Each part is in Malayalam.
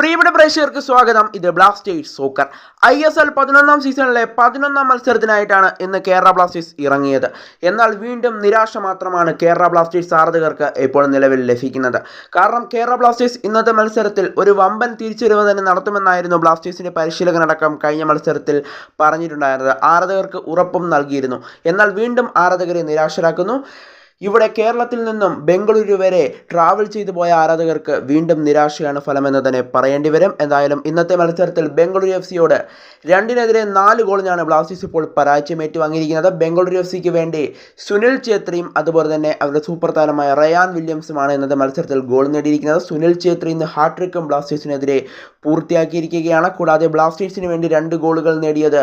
പ്രിയപ്പെട്ട പ്രേക്ഷകർക്ക് സ്വാഗതം. ഇത് Blasters soccer I S L പതിനൊന്നാം സീസണിലെ പതിനൊന്നാം മത്സരത്തിനായിട്ടാണ് ഇന്ന് കേരള ബ്ലാസ്റ്റേഴ്സ് ഇറങ്ങിയത്. എന്നാൽ വീണ്ടും നിരാശ മാത്രമാണ് കേരള ബ്ലാസ്റ്റേഴ്സ് ആരാധകർക്ക് ഇപ്പോൾ നിലവിൽ ലഭിക്കുന്നത്. കാരണം കേരള ബ്ലാസ്റ്റേഴ്സ് ഇന്നത്തെ മത്സരത്തിൽ ഒരു വമ്പൻ തിരിച്ചുവരവ് തന്നെ നടത്തുമെന്നായിരുന്നു ബ്ലാസ്റ്റേഴ്സിന്റെ പരിശീലകനടക്കം കഴിഞ്ഞ മത്സരത്തിൽ പറഞ്ഞിട്ടുണ്ടായിരുന്നത്. ആരാധകർക്ക് ഉറപ്പും നൽകിയിരുന്നു. എന്നാൽ വീണ്ടും ആരാധകരെ നിരാശരാക്കുന്നു. ഇവിടെ കേരളത്തിൽ നിന്നും ബംഗളൂരു വരെ ട്രാവൽ ചെയ്തു പോയ ആരാധകർക്ക് വീണ്ടും നിരാശയാണ് ഫലമെന്ന് തന്നെ പറയേണ്ടി വരും. എന്തായാലും ഇന്നത്തെ മത്സരത്തിൽ ബംഗളൂരു എഫ് സിയോട് രണ്ടിനെതിരെ നാല് ഗോളിനാണ് ബ്ലാസ്റ്റേഴ്സ് ഇപ്പോൾ പരാജയമേറ്റ് ഏറ്റുവാങ്ങിയിരിക്കുന്നത് ബംഗളൂരു എഫ് സിക്ക് വേണ്ടി സുനിൽ ഛേത്രിയും അതുപോലെ തന്നെ അവരുടെ സൂപ്പർ താരമായ റയാൻ വില്യംസുമാണ് ഇന്നത്തെ മത്സരത്തിൽ ഗോൾ നേടിയിരിക്കുന്നത്. സുനിൽ ഛേത്രി ഇന്ന് ഹാട്രിക്കും ബ്ലാസ്റ്റേഴ്സിനെതിരെ പൂർത്തിയാക്കിയിരിക്കുകയാണ്. കൂടാതെ ബ്ലാസ്റ്റേഴ്സിന് വേണ്ടി രണ്ട് ഗോളുകൾ നേടിയത്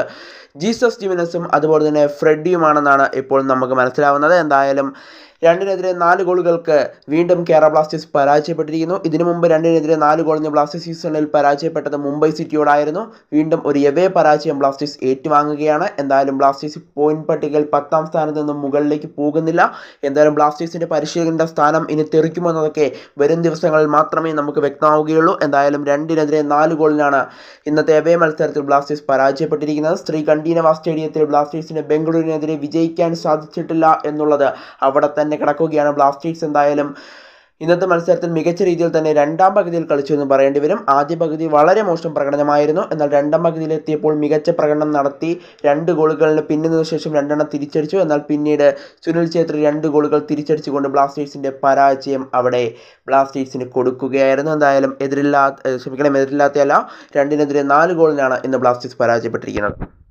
ജീസസ് ജിമിനസും അതുപോലെ തന്നെ ഫ്രെഡിയുമാണെന്നാണ് ഇപ്പോൾ നമുക്ക് മനസ്സിലാവുന്നത്. എന്തായാലും രണ്ടിനെതിരെ നാല് ഗോളുകൾക്ക് വീണ്ടും കേരള ബ്ലാസ്റ്റേഴ്സ് പരാജയപ്പെട്ടിരിക്കുന്നു. ഇതിനു മുമ്പ് രണ്ടിനെതിരെ നാല് ഗോളിന് ബ്ലാസ്റ്റേഴ്സ് സീസണിൽ പരാജയപ്പെട്ടത് മുംബൈ സിറ്റിയോടായിരുന്നു. വീണ്ടും ഒരു എവേ പരാജയം ബ്ലാസ്റ്റേഴ്സ് ഏറ്റുവാങ്ങുകയാണ്. എന്തായാലും ബ്ലാസ്റ്റേഴ്സ് പോയിന്റ് പട്ടികയിൽ പത്താം സ്ഥാനത്ത് നിന്നും മുകളിലേക്ക് പോകുന്നില്ല. എന്തായാലും ബ്ലാസ്റ്റേഴ്സിന്റെ പരിശീലകന്റെ സ്ഥാനം ഇനി തെറിക്കുമെന്നതൊക്കെ വരും ദിവസങ്ങളിൽ മാത്രമേ നമുക്ക് വ്യക്തമാവുകയുള്ളൂ. എന്തായാലും രണ്ടിനെതിരെ നാല് ഗോളിനാണ് ഇന്നത്തെ എവേ മത്സരത്തിൽ ബ്ലാസ്റ്റേഴ്സ് പരാജയപ്പെട്ടിരിക്കുന്നത്. ശ്രീ കണ്ടീനവ സ്റ്റേഡിയത്തിൽ ബ്ലാസ്റ്റേഴ്സിന് ബംഗളൂരുവിനെതിരെ വിജയിക്കാൻ സാധിച്ചിട്ടില്ല എന്നുള്ളത് അവിടെ കിടക്കുകയാണ്. ബ്ലാസ്റ്റേഴ്സ് എന്തായാലും ഇന്നത്തെ മത്സരത്തിൽ മികച്ച രീതിയിൽ തന്നെ രണ്ടാം പകുതിയിൽ കളിച്ചു എന്ന് പറയേണ്ടി വരും. ആദ്യ പകുതി വളരെ മോശം പ്രകടനമായിരുന്നു. എന്നാൽ രണ്ടാം പകുതിയിൽ എത്തിയപ്പോൾ മികച്ച പ്രകടനം നടത്തി രണ്ട് ഗോളുകളിന് പിന്നിന് ശേഷം രണ്ടെണ്ണം തിരിച്ചടിച്ചു. എന്നാൽ പിന്നീട് സുനിൽ ഛേത്രി രണ്ട് ഗോളുകൾ തിരിച്ചടിച്ചുകൊണ്ട് ബ്ലാസ്റ്റേഴ്സിന്റെ പരാജയം അവിടെ ബ്ലാസ്റ്റേഴ്സിന് കൊടുക്കുകയായിരുന്നു. എന്തായാലും എതിരില്ലാത്ത ക്ഷമിക്കണം എതിരില്ലാത്തയല്ല. രണ്ടിനെതിരെ നാല് ഗോളിനാണ് ഇന്ന് ബ്ലാസ്റ്റേഴ്സ് പരാജയപ്പെട്ടിരിക്കുന്നത്.